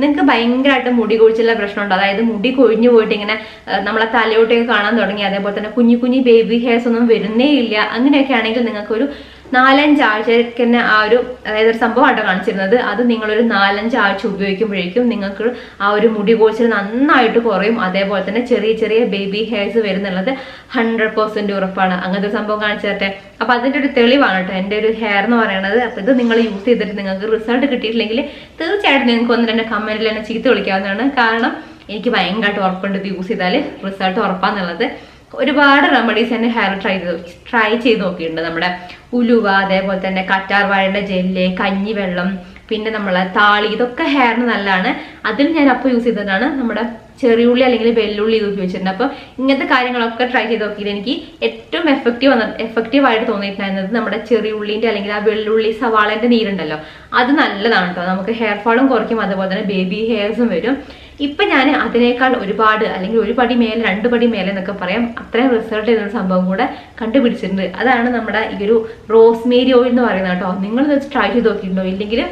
നിങ്ങൾക്ക് ഭയങ്കരമായിട്ട് മുടി കൊഴിച്ചുള്ള പ്രശ്നമുണ്ട്. അതായത് മുടി കൊഴിഞ്ഞു പോയിട്ട് ഇങ്ങനെ നമ്മളെ തലയോട്ടൊക്കെ കാണാൻ തുടങ്ങി. അതേപോലെ തന്നെ കുഞ്ഞു കുഞ്ഞു ബേബി ഹെയർസ് ഒന്നും വരുന്നേ ഇല്ല. അങ്ങനെയൊക്കെ ആണെങ്കിൽ നിങ്ങൾക്കൊരു നാലഞ്ച് ആഴ്ചയ്ക്ക് തന്നെ ആ ഒരു അതായത് ഒരു സംഭവമായിട്ടോ കാണിച്ചിരുന്നത്. അത് നിങ്ങളൊരു നാലഞ്ച് ആഴ്ച ഉപയോഗിക്കുമ്പോഴേക്കും നിങ്ങൾക്ക് ആ ഒരു മുടി കൊഴിച്ചിൽ നന്നായിട്ട് കുറയും. അതേപോലെ തന്നെ ചെറിയ ചെറിയ ബേബി ഹെയർസ് വരുന്നുള്ളത് ഹൺഡ്രഡ് പെർസെന്റ് ഉറപ്പാണ്. അങ്ങനത്തെ ഒരു സംഭവം കാണിച്ചു തരട്ടെ. അപ്പൊ അതിന്റെ ഒരു തെളിവാണ് കേട്ടോ. എന്റെ ഒരു ഹെയർ എന്ന് പറയുന്നത് അപ്പൊ ഇത് നിങ്ങൾ യൂസ് ചെയ്തിട്ട് നിങ്ങൾക്ക് റിസൾട്ട് കിട്ടിയിട്ടില്ലെങ്കിൽ തീർച്ചയായിട്ടും നിങ്ങൾക്ക് ഒന്ന് രണ്ട് കമന്റിൽ എന്നെ ചീത്ത വിളിക്കാവുന്നതാണ്. കാരണം എനിക്ക് ഭയങ്കരമായിട്ട് ഉറപ്പുണ്ട് ഇത് യൂസ് ചെയ്താൽ റിസൾട്ട് ഉറപ്പാന്നുള്ളത്. ഒരുപാട് റെമഡീസ് തന്നെ ഹെയർ ട്രൈ ചെയ്ത് ട്രൈ ചെയ്ത് നോക്കിയിട്ടുണ്ട് നമ്മുടെ ഉലുവ അതേപോലെ തന്നെ കറ്റാർ വാഴയുടെ ജെല്ല് കഞ്ഞിവെള്ളം പിന്നെ നമ്മളെ താളി ഇതൊക്കെ ഹെയറിന് നല്ലതാണ്. അതിൽ ഞാൻ അപ്പോൾ യൂസ് ചെയ്തതാണ് നമ്മുടെ ചെറിയുള്ളി അല്ലെങ്കിൽ വെല്ലുള്ളി ഇത് ഉപയോഗിച്ചിട്ടുണ്ട്. അപ്പോൾ ഇങ്ങനത്തെ കാര്യങ്ങളൊക്കെ ട്രൈ ചെയ്ത് നോക്കിയിട്ട് എനിക്ക് ഏറ്റവും എഫക്റ്റീവ് എഫക്റ്റീവ് ആയിട്ട് തോന്നിയിട്ടുണ്ടായിരുന്നത് നമ്മുടെ ചെറിയുള്ളിന്റെ അല്ലെങ്കിൽ ആ വെള്ളുള്ളി സവാളേന്റെ നീരുണ്ടല്ലോ. അത് നല്ലതാണ് കേട്ടോ നമുക്ക് ഹെയർ ഫാളും കുറയ്ക്കും. അതുപോലെ തന്നെ ബേബി ഹെയർസും വരും. ഇപ്പൊ ഞാൻ അതിനേക്കാൾ ഒരുപാട് അല്ലെങ്കിൽ ഒരു പടി മേലെ രണ്ട് പടി മേലെ എന്നൊക്കെ പറയാം അത്രയും റിസൾട്ട് ഒരു സംഭവം കൂടെ കണ്ടുപിടിച്ചിട്ടുണ്ട്. അതാണ് നമ്മുടെ ഈ ഒരു റോസ്മേരി ഓയിൽ എന്ന് പറയുന്നത് കേട്ടോ. നിങ്ങൾ ട്രൈ ചെയ്ത് നോക്കിയിട്ടുണ്ടോ? ഇല്ലെങ്കിൽ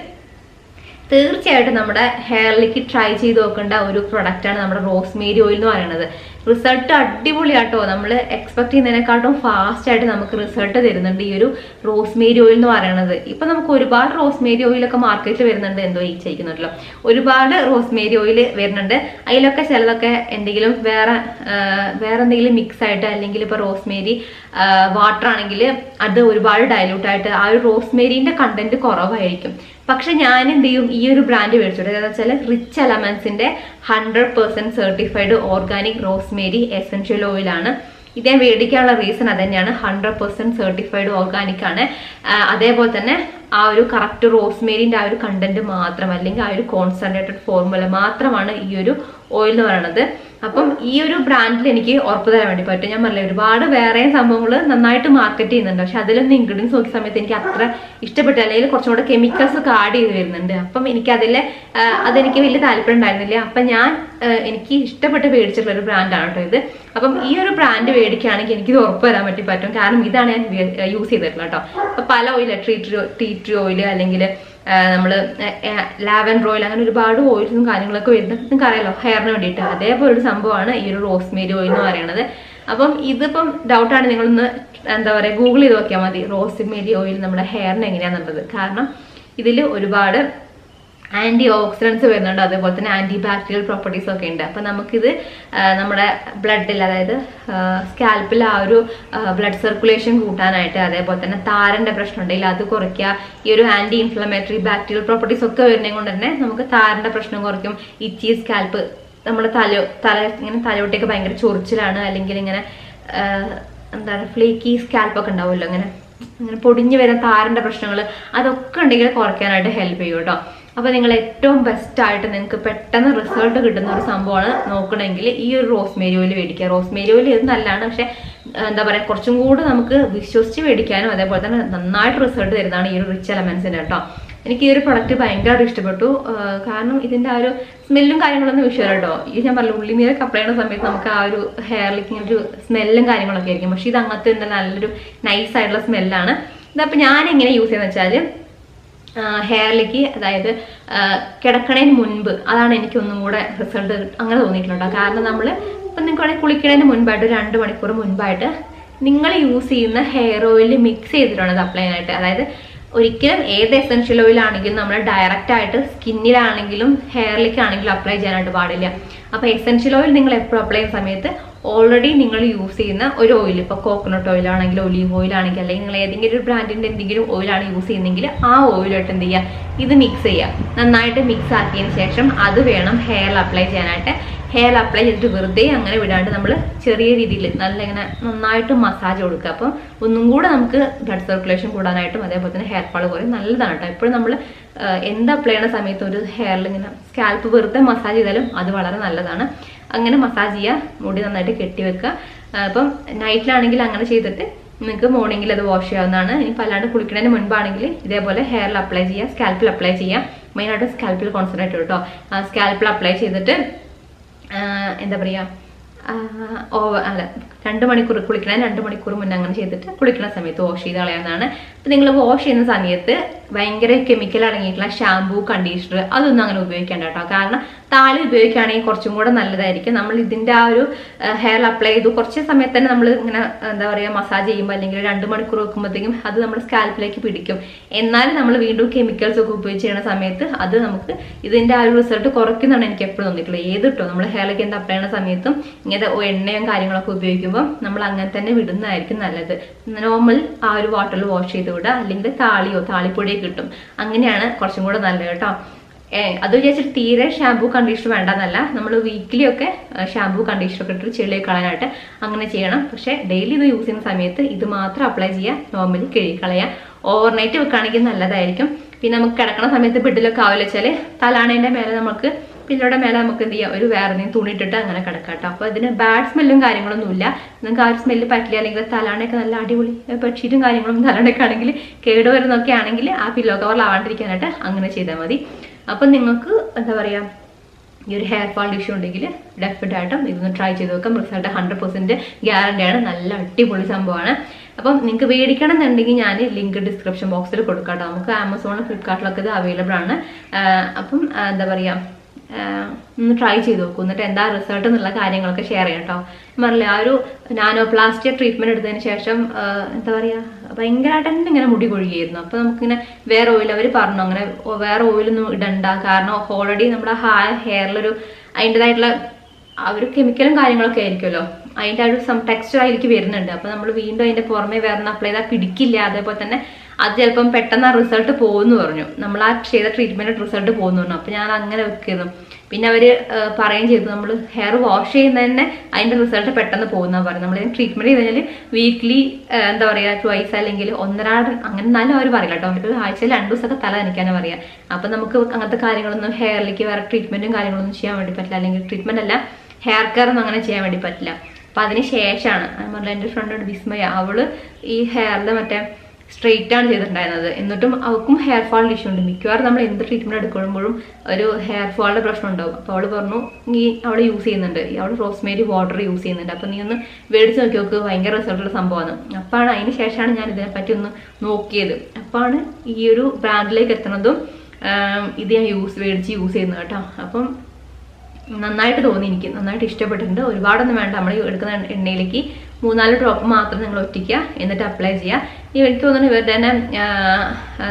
തീർച്ചയായിട്ടും നമ്മുടെ ഹെയറിലേക്ക് ട്രൈ ചെയ്ത് നോക്കേണ്ട ഒരു പ്രൊഡക്റ്റാണ് നമ്മുടെ റോസ്മേരി ഓയിൽ എന്ന് പറയുന്നത്. റിസൾട്ട് അടിപൊളിയാട്ടോ. നമ്മൾ എക്സ്പെക്ട് ചെയ്യുന്നതിനെക്കാട്ടും ഫാസ്റ്റ് ആയിട്ട് നമുക്ക് റിസൾട്ട് തരുന്നുണ്ട് ഈ ഒരു റോസ്മേരി ഓയിൽ എന്ന് പറയുന്നത്. ഇപ്പം നമുക്ക് ഒരുപാട് റോസ്മേരി ഓയിലൊക്കെ മാർക്കറ്റിൽ വരുന്നുണ്ട് എന്തോ ഈ ചെയ്യുന്നുണ്ടല്ലോ ഒരുപാട് റോസ്മേരി ഓയിൽ വരുന്നുണ്ട്. അതിലൊക്കെ ചിലതൊക്കെ എന്തെങ്കിലും വേറെ വേറെ എന്തെങ്കിലും മിക്സ് ആയിട്ട് അല്ലെങ്കിൽ ഇപ്പൊ റോസ്മേരി വാട്ടർ ആണെങ്കിൽ അത് ഒരുപാട് ഡൈലൂട്ട് ആയിട്ട് ആ ഒരു റോസ്മേരിന്റെ കണ്ടന്റ് കുറവായിരിക്കും. പക്ഷെ ഞാൻ എന്ത് ചെയ്യും? ഈ ഒരു ബ്രാൻഡ് മേടിച്ചോട്ടെ. എന്താ വെച്ചാൽ rich എലമെന്റ്സിന്റെ hundred percent certified organic rosemary essential ഓയിലാണ് ഇത് ഞാൻ മേടിക്കാനുള്ള റീസൺ അത് തന്നെയാണ് ഹൺഡ്രഡ് പെർസെന്റ് സർട്ടിഫൈഡ് ഓർഗാനിക് ആണ് അതേപോലെ തന്നെ ആ ഒരു കറക്റ്റ് റോസ്മേരിന്റെ ആ ഒരു കണ്ടന്റ് മാത്രം അല്ലെങ്കിൽ ആ ഒരു കോൺസെൻട്രേറ്റഡ് ഫോർമുല മാത്രമാണ് ഈ ഒരു ഓയിൽ എന്ന് പറയുന്നത്. അപ്പം ഈ ഒരു ബ്രാൻഡിൽ എനിക്ക് ഉറപ്പ് തരാൻ വേണ്ടി പറ്റും. ഞാൻ പറഞ്ഞില്ല ഒരുപാട് വേറെ സംഭവങ്ങൾ നന്നായിട്ട് മാർക്കറ്റ് ചെയ്യുന്നുണ്ട്. പക്ഷെ അതിലൊന്നും ഇൻഗ്രീഡിയൻസ് നോക്കിയ സമയത്ത് എനിക്ക് അത്ര ഇഷ്ടപ്പെട്ടു. അല്ലെങ്കിൽ കുറച്ചും കൂടെ കെമിക്കൽസ് ഒക്കെ ആഡ് ചെയ്ത് വരുന്നുണ്ട്. അപ്പം എനിക്ക് അതിൽ അതെനിക്ക് വലിയ താല്പര്യം ഉണ്ടായിരുന്നില്ല. അപ്പം ഞാൻ എനിക്ക് ഇഷ്ടപ്പെട്ട് മേടിച്ചിട്ടുള്ള ഒരു ബ്രാൻഡാണ് കേട്ടോ ഇത്. അപ്പം ഈ ഒരു ബ്രാൻഡ് മേടിക്കുകയാണെങ്കിൽ എനിക്കിത് ഉറപ്പ് തരാൻ പറ്റി പറ്റും. കാരണം ഇതാണ് ഞാൻ യൂസ് ചെയ്തിട്ടുള്ളത് കേട്ടോ. അപ്പം പല oil tree tree tree oil അല്ലെങ്കിൽ നമ്മൾ ലാവൻഡർ ഓയിൽ അങ്ങനെ ഒരുപാട് ഓയിൽസും കാര്യങ്ങളൊക്കെ വരുന്നത് നിങ്ങൾക്ക് അറിയാലോ ഹെയറിന് വേണ്ടിയിട്ട്. അതേപോലെ ഒരു സംഭവമാണ് ഈ ഒരു റോസ്മേരി ഓയിൽ എന്ന് പറയുന്നത്. അപ്പം ഇതിപ്പം ഡൗട്ടാണ് നിങ്ങളൊന്ന് എന്താ പറയുക ഗൂഗിൾ ചെയ്ത് നോക്കിയാൽ മതി. റോസ്മേരി ഓയിൽ നമ്മുടെ ഹെയറിന് എങ്ങനെയാണെന്നുള്ളത് കാരണം ഇതിൽ ഒരുപാട് ആന്റി ഓക്സിഡൻസ് വരുന്നുണ്ട്. അതേപോലെ തന്നെ ആന്റി ബാക്ടീരിയൽ പ്രോപ്പർട്ടീസ് ഒക്കെ ഉണ്ട്. അപ്പൊ നമുക്കിത് നമ്മുടെ ബ്ലഡിൽ അതായത് സ്കാൽപ്പിൽ ആ ഒരു ബ്ലഡ് സർക്കുലേഷൻ കൂട്ടാനായിട്ട് അതേപോലെ തന്നെ താരന്റെ പ്രശ്നം ഉണ്ടെങ്കിൽ അത് കുറയ്ക്കുക. ഈ ഒരു ആന്റി ഇൻഫ്ലമേറ്ററി ബാക്ടീരിയൽ പ്രോപ്പർട്ടീസ് ഒക്കെ വരുന്നത് കൊണ്ട് തന്നെ നമുക്ക് താരന്റെ പ്രശ്നം കുറയ്ക്കും. ഇച്ചി സ്കാൽപ്പ് നമ്മുടെ തല തല ഇങ്ങനെ തലയോട്ടേക്ക് ഭയങ്കര ചൊറിച്ചിലാണ്. അല്ലെങ്കിൽ ഇങ്ങനെ എന്താണ് ഫ്ലേക്കി സ്കാൽപ്പ് ഒക്കെ ഉണ്ടാവുമല്ലോ. ഇങ്ങനെ അങ്ങനെ പൊടിഞ്ഞു വരുന്ന താരന്റെ പ്രശ്നങ്ങൾ അതൊക്കെ ഉണ്ടെങ്കിൽ കുറയ്ക്കാനായിട്ട് ഹെൽപ്പ് ചെയ്യും കേട്ടോ. അപ്പൊ നിങ്ങൾ ഏറ്റവും ബെസ്റ്റ് ആയിട്ട് നിങ്ങൾക്ക് പെട്ടെന്ന് റിസൾട്ട് കിട്ടുന്ന ഒരു സംഭവമാണ് നോക്കണമെങ്കിൽ ഈ ഒരു റോസ്മേരി ഓയിൽ മേടിക്കുക. റോസ്മേരി ഓയിൽ ഇത് നല്ലതാണ് പക്ഷേ എന്താ പറയാ കുറച്ചും കൂടെ നമുക്ക് വിശ്വസിച്ച് മേടിക്കാനും അതേപോലെ തന്നെ നന്നായിട്ട് റിസൾട്ട് തരുന്നതാണ് ഈ ഒരു റിച്ച് എലമെന്റ്സിന് കേട്ടോ. എനിക്ക് ഈ ഒരു പ്രൊഡക്റ്റ് ഭയങ്കരമായിട്ട് ഇഷ്ടപ്പെട്ടു. കാരണം ഇതിന്റെ ആ ഒരു സ്മെല്ലും കാര്യങ്ങളൊന്നും വിഷയമല്ല കേട്ടോ. ഈ ഞാൻ പറഞ്ഞു ഉള്ളിമീര അപ്ലൈ ചെയ്യുന്ന സമയത്ത് നമുക്ക് ആ ഒരു ഹെയറിലേക്ക് ഒരു സ്മെല്ലും കാര്യങ്ങളൊക്കെ ആയിരിക്കും. പക്ഷേ ഇത് അങ്ങനത്തെ നല്ലൊരു നൈസ് ആയിട്ടുള്ള സ്മെല്ലാണ് ഇതപ്പോൾ ഞാൻ എങ്ങനെ യൂസ് ചെയ്യുന്നത് വെച്ചാൽ ഹെയറിലേക്ക് അതായത് കിടക്കണേന് മുൻപ് അതാണ് എനിക്ക് ഒന്നും കൂടെ റിസൾട്ട് അങ്ങനെ തോന്നിയിട്ടുണ്ടോ കാരണം നമ്മൾ ഇപ്പം നിങ്ങൾക്ക് വേണമെങ്കിൽ കുളിക്കണതിന് മുൻപായിട്ട് രണ്ട് മണിക്കൂർ മുൻപായിട്ട് നിങ്ങൾ യൂസ് ചെയ്യുന്ന ഹെയർ ഓയിൽ മിക്സ് ചെയ്തിട്ടാണ് ഇത് അപ്ലൈ ചെയ്യാനായിട്ട് അതായത് ഒരിക്കലും ഏത് എസൻഷ്യൽ ഓയിൽ ആണെങ്കിലും നമ്മൾ ഡയറക്റ്റ് ആയിട്ട് സ്കിന്നിലാണെങ്കിലും ഹെയറിലേക്കാണെങ്കിലും അപ്ലൈ ചെയ്യാനായിട്ട് പാടില്ല. അപ്പോൾ എസൻഷ്യൽ ഓയിൽ നിങ്ങൾ എപ്പോഴും അപ്ലൈ ചെയ്യുന്ന സമയത്ത് ഓൾറെഡി നിങ്ങൾ യൂസ് ചെയ്യുന്ന ഒരു ഓയിൽ ഇപ്പോൾ കോക്കനട്ട് ഓയിൽ ആണെങ്കിൽ ഒലീവ് ഓയിൽ ആണെങ്കിൽ അല്ലെങ്കിൽ നിങ്ങൾ ഏതെങ്കിലും ഒരു ബ്രാൻഡിന്റെ എന്തെങ്കിലും ഓയിലാണ് യൂസ് ചെയ്യുന്നതെങ്കിൽ ആ ഓയിലായിട്ട് എന്ത് ചെയ്യുക? ഇത് മിക്സ് ചെയ്യുക. നന്നായിട്ട് മിക്സ് ആക്കിയതിന് ശേഷം അത് വേണം ഹെയറിൽ അപ്ലൈ ചെയ്യാനായിട്ട്. ഹെയർ അപ്ലൈ ചെയ്തിട്ട് വെറുതെ അങ്ങനെ വിടാണ്ട് നമ്മൾ ചെറിയ രീതിയിൽ നല്ല ഇങ്ങനെ നന്നായിട്ട് മസാജ് കൊടുക്കുക. അപ്പം ഒന്നും കൂടെ നമുക്ക് ബ്ലഡ് സർക്കുലേഷൻ കൂടാനായിട്ടും അതേപോലെ തന്നെ ഹെയർ ഫാൾ കുറയും. നല്ലതാണ് കേട്ടോ എപ്പോഴും നമ്മൾ എന്ത് അപ്ലൈ ചെയ്യുന്ന സമയത്ത് ഒരു ഹെയറിൽ ഇങ്ങനെ സ്കാൽപ്പ് വെറുതെ മസാജ് ചെയ്താലും അത് വളരെ നല്ലതാണ്. അങ്ങനെ മസാജ് ചെയ്യുക മുടി നന്നായിട്ട് കെട്ടിവെക്കുക വെക്കുക. അപ്പം നൈറ്റിലാണെങ്കിൽ അങ്ങനെ ചെയ്തിട്ട് നിങ്ങൾക്ക് മോർണിംഗിൽ അത് വാഷ് ചെയ്യാവുന്നതാണ്. ഇനി അല്ലാണ്ട് കുളിക്കുന്നതിന് മുൻപാണെങ്കിൽ ഇതേപോലെ ഹെയറിൽ അപ്ലൈ ചെയ്യുക സ്കാൽപ്പിൽ അപ്ലൈ ചെയ്യുക മെയിനായിട്ട് സ്കാൽപ്പിൽ കോൺസെൻട്രേറ്റ് കേട്ടോ സ്കാൽപ്പിൽ അപ്ലൈ ചെയ്തിട്ട് എന്താ പറയുക ഓവർ അല്ല രണ്ട് മണിക്കൂർ കുളിക്കണം രണ്ട് മണിക്കൂർ മുന്നേ അങ്ങനെ ചെയ്തിട്ട് കുളിക്കുന്ന സമയത്ത് വാഷ് ചെയ്ത് കളയാവുന്നതാണ്. അപ്പം നിങ്ങൾ വാഷ് ചെയ്യുന്ന സമയത്ത് ഭയങ്കര കെമിക്കൽ അടങ്ങിയിട്ടുള്ള ഷാമ്പൂ കണ്ടീഷണർ അതൊന്നും അങ്ങനെ ഉപയോഗിക്കേണ്ട കേട്ടോ. കാരണം താളി ഉപയോഗിക്കുകയാണെങ്കിൽ കുറച്ചും കൂടെ നല്ലതായിരിക്കും. നമ്മൾ ഇതിന്റെ ആ ഒരു ഹെയർ അപ്ലൈ ചെയ്തു കുറച്ച് സമയത്ത് തന്നെ നമ്മൾ ഇങ്ങനെ എന്താ പറയുക മസാജ് ചെയ്യുമ്പോൾ അല്ലെങ്കിൽ രണ്ട് മണിക്കൂർ വെക്കുമ്പോഴത്തേക്കും അത് നമ്മുടെ സ്കാൽപ്പിലേക്ക് പിടിക്കും. എന്നാലും നമ്മൾ വീണ്ടും കെമിക്കൽസ് ഒക്കെ ഉപയോഗിച്ച് ചെയ്യുന്ന സമയത്ത് അത് നമുക്ക് ഇതിന്റെ ആ ഒരു റിസൾട്ട് കുറയ്ക്കുന്നതാണ് എനിക്ക് എപ്പോഴും തോന്നിയിട്ടുള്ളത്. ഏത് കിട്ടും നമ്മൾ ഹെയറിലേക്ക് എന്താ അപ്ലൈ ചെയ്യുന്ന സമയത്തും ഇങ്ങനത്തെ എണ്ണയും കാര്യങ്ങളൊക്കെ ഉപയോഗിക്കുമ്പോൾ നമ്മൾ അങ്ങനെ തന്നെ വിടുന്നതായിരിക്കും നല്ലത്. നോർമൽ ആ ഒരു വാട്ടറിൽ വാഷ് ചെയ്ത് വിടുക. അല്ലെങ്കിൽ താളിയോ താളിപ്പൊടിയോ കിട്ടും. അങ്ങനെയാണ് കുറച്ചും കൂടെ നല്ലത് കേട്ടോ. അത് വിചാരിച്ചിട്ട് തീരെ ഷാമ്പൂ കണ്ടീഷണർ വേണ്ടെന്നല്ല. നമ്മൾ വീക്കിലി ഒക്കെ ഷാമ്പൂ കണ്ടീഷണർ ഒക്കെ ഇട്ട് ചെളിയെ കളയാനായിട്ട് അങ്ങനെ ചെയ്യണം. പക്ഷേ ഡെയിലി ഇത് യൂസ് ചെയ്യുന്ന സമയത്ത് ഇത് മാത്രം അപ്ലൈ ചെയ്യുക. നോർമലി കഴുകി കളയുക ഓവർനൈറ്റ് വെക്കുകയാണെങ്കിൽ നല്ലതായിരിക്കും. പിന്നെ നമുക്ക് കിടക്കുന്ന സമയത്ത് ബെഡിലൊക്കെ ആവില്ല വെച്ചാൽ തലാണേന്റെ മേലെ നമുക്ക് പില്ലോടെ മേലെ നമുക്ക് എന്ത് ചെയ്യാം? ഒരു വേറെ എന്തെങ്കിലും തുണിയിട്ടിട്ട് അങ്ങനെ കിടക്കാം കേട്ടോ അപ്പോൾ ഇതിന് ബാഡ് സ്മെല്ലും കാര്യങ്ങളൊന്നും ഇല്ല നിങ്ങൾക്ക് ആ ഒരു സ്മെല്ല് പറ്റില്ല അല്ലെങ്കിൽ തലാണയൊക്കെ നല്ല അടിപൊളി ബെഡ്ഷീറ്റും കാര്യങ്ങളും തലാണയൊക്കെ ആണെങ്കിൽ കേട് വരുന്നൊക്കെ ആണെങ്കിൽ ആ പില്ലോ കവറിലാവാണ്ടിരിക്കാനായിട്ട് അങ്ങനെ ചെയ്താൽ മതി. അപ്പം നിങ്ങൾക്ക് എന്താ പറയുക ഈ ഒരു ഹെയർ ഫാൾ ഇഷ്യൂ ഉണ്ടെങ്കിൽ ഡെഫിനറ്റ് ആയിട്ടും ഇതൊന്ന് ട്രൈ ചെയ്ത് നോക്കാം. റിസൾട്ട് ഹൺഡ്രഡ് പെർസെന്റ് ഗ്യാരണ്ടിയാണ് നല്ല അടിപൊളി സംഭവമാണ്. അപ്പം നിങ്ങൾക്ക് മേടിക്കണം എന്നുണ്ടെങ്കിൽ ഞാൻ ലിങ്ക് ഡിസ്ക്രിപ്ഷൻ ബോക്സിൽ കൊടുക്കാം കേട്ടോ. നമുക്ക് ആമസോണിലും ഫ്ലിപ്കാർട്ടിലൊക്കെ ഇത് അവൈലബിൾ ആണ്. അപ്പം എന്താ പറയുക ഒന്ന് ട്രൈ ചെയ്ത് നോക്കൂ. എന്നിട്ട് എന്താ റിസൾട്ട് എന്നുള്ള കാര്യങ്ങളൊക്കെ ഷെയർ ചെയ്യാം കേട്ടോ പറഞ്ഞില്ലേ ആ ഒരു നാനോ പ്ലാസ്റ്റിക് ട്രീറ്റ്മെന്റ് എടുത്തതിന് ശേഷം എന്താ പറയാ ഭയങ്കരമായിട്ട് തന്നെ ഇങ്ങനെ മുടി കൊഴുകിയായിരുന്നു അപ്പൊ നമുക്കിങ്ങനെ വേറെ ഓയിൽ അവർ പറഞ്ഞു. അങ്ങനെ വേറെ ഓയിലൊന്നും ഇടണ്ട. കാരണം ഓൾറെഡി നമ്മുടെ ഹെയറിലൊരു അതിന്റെതായിട്ടുള്ള ആ ഒരു കെമിക്കലും കാര്യങ്ങളൊക്കെ ആയിരിക്കുമല്ലോ. അതിന്റെ ആ ഒരു സം ടെക്സ്ചർ ആയിരിക്കും വരുന്നുണ്ട്. അപ്പോൾ നമ്മൾ വീണ്ടും അതിന്റെ പുറമെ വേറെ അപ്ലൈ ചെയ്താൽ പിടിക്കില്ല. അതേപോലെ തന്നെ അത് ചിലപ്പം പെട്ടെന്ന് ആ റിസൾട്ട് പോകുമെന്ന് പറഞ്ഞു. നമ്മൾ ആ ചെയ്ത ട്രീറ്റ്മെന്റ് റിസൾട്ട് പോകുന്നു പറഞ്ഞു. അപ്പോൾ ഞാൻ അങ്ങനെ വെക്കുന്നു. പിന്നെ അവർ പറയുകയും ചെയ്തു. നമ്മൾ ഹെയർ വാഷ് ചെയ്യുന്ന തന്നെ അതിന്റെ റിസൾട്ട് പെട്ടെന്ന് പോകുന്ന പറഞ്ഞു നമ്മൾ ട്രീറ്റ്മെന്റ് ചെയ്ത് കഴിഞ്ഞാൽ വീക്ക്ലി എന്താ പറയുക ട്വൈസ് അല്ലെങ്കിൽ ഒന്നരാട് അങ്ങനെ എന്നാലും അവർ പറയില്ല കേട്ടോ. അവർക്ക് ആഴ്ചയിൽ രണ്ട് ദിവസമൊക്കെ തല നനയ്ക്കാനാണ് പറയുക അപ്പം നമുക്ക് അങ്ങനത്തെ കാര്യങ്ങളൊന്നും ഹെയറിലേക്ക് വേറെ ട്രീറ്റ്മെന്റും കാര്യങ്ങളൊന്നും ചെയ്യാൻ വേണ്ടി പറ്റില്ല. അല്ലെങ്കിൽ ട്രീറ്റ്മെന്റ് അല്ല ഹെയർ കെയർ ഒന്നും അങ്ങനെ ചെയ്യാൻ വേണ്ടി പറ്റില്ല. അപ്പം അതിന് ശേഷമാണ് ഞാൻ പറഞ്ഞില്ല എന്റെ ഫ്രണ്ടോട് വിസ്മയ. അവൾ ഈ ഹെയറിൽ മറ്റേ സ്ട്രെയിറ്റ് ആണ് ചെയ്തിട്ടുണ്ടായിരുന്നത്. എന്നിട്ടും അവൾക്കും ഹെയർ ഫാളിന്റെ ഇഷ്യൂ ഉണ്ട്. മിക്കവാറും നമ്മൾ എന്ത് ട്രീറ്റ്മെന്റ് എടുക്കുമ്പോഴും ഒരു ഹെയർ ഫാളിന്റെ പ്രശ്നം ഉണ്ടാവും. അപ്പോൾ അവൾ പറഞ്ഞു നീ അവൾ യൂസ് ചെയ്യുന്നുണ്ട്. അവൾ റോസ്മേരി വാട്ടർ യൂസ് ചെയ്യുന്നുണ്ട്. അപ്പോൾ നീ ഒന്ന് മേടിച്ച് നോക്കി നോക്ക്. ഭയങ്കര റിസൾട്ടുള്ള സംഭവമാണ്. അപ്പാണ് അതിന് ശേഷമാണ് ഞാൻ ഇതിനെപ്പറ്റി ഒന്ന് നോക്കിയത്. അപ്പാണ് ഈ ഒരു ബ്രാൻഡിലേക്ക് എത്തുന്നതും ഇത് ഞാൻ യൂസ് മേടിച്ച് യൂസ് ചെയ്യുന്നത് കേട്ടോ. അപ്പം നന്നായിട്ട് തോന്നി എനിക്ക്. നന്നായിട്ട് ഇഷ്ടപ്പെട്ടിട്ടുണ്ട്. ഒരുപാടൊന്നും വേണ്ട. നമ്മൾ എടുക്കുന്ന എണ്ണയിലേക്ക് മൂന്നാൽ ഡ്രോപ്പ് മാത്രം നിങ്ങൾ ഒറ്റിക്കുക. എന്നിട്ട് അപ്ലൈ ചെയ്യുക. എനിക്ക് തോന്നുന്നു ഇവരുടെ തന്നെ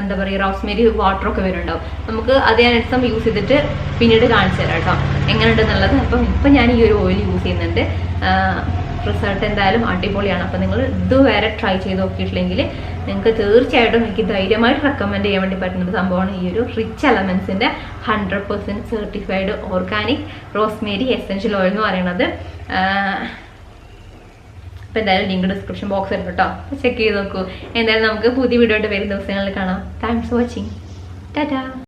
എന്താ പറയുക റോസ്മേരി വാട്ടറൊക്കെ വരുന്നുണ്ടാവും. നമുക്ക് അത് എടുത്തം യൂസ് ചെയ്തിട്ട് പിന്നീട് കാണിച്ചു തരാം കേട്ടോ. എങ്ങനെയുണ്ടെന്നുള്ളത്. അപ്പം ഇപ്പം ഞാൻ ഈ ഒരു ഓയിൽ യൂസ് ചെയ്യുന്നുണ്ട്. റിസൾട്ട് എന്തായാലും അടിപൊളിയാണ്. അപ്പം നിങ്ങൾ ഇതുവരെ ട്രൈ ചെയ്ത് നോക്കിയിട്ടില്ലെങ്കിൽ നിങ്ങൾക്ക് തീർച്ചയായിട്ടും എനിക്ക് ധൈര്യമായിട്ട് റെക്കമെൻഡ് ചെയ്യാൻ വേണ്ടി പറ്റുന്ന സംഭവമാണ് ഈ ഒരു rich എലമെന്റ്സിന്റെ hundred percent certified organic rosemary essential oil എന്ന് പറയുന്നത്. അപ്പം എന്തായാലും ലിങ്ക് ഡിസ്ക്രിപ്ഷൻ ബോക്സ് ഉണ്ട് കേട്ടോ ചെക്ക് ചെയ്ത് നോക്കൂ. എന്തായാലും നമുക്ക് പുതിയ വീഡിയോ ആയിട്ട് വരുന്ന ദിവസങ്ങളിൽ കാണാം. Thanks for watching Tata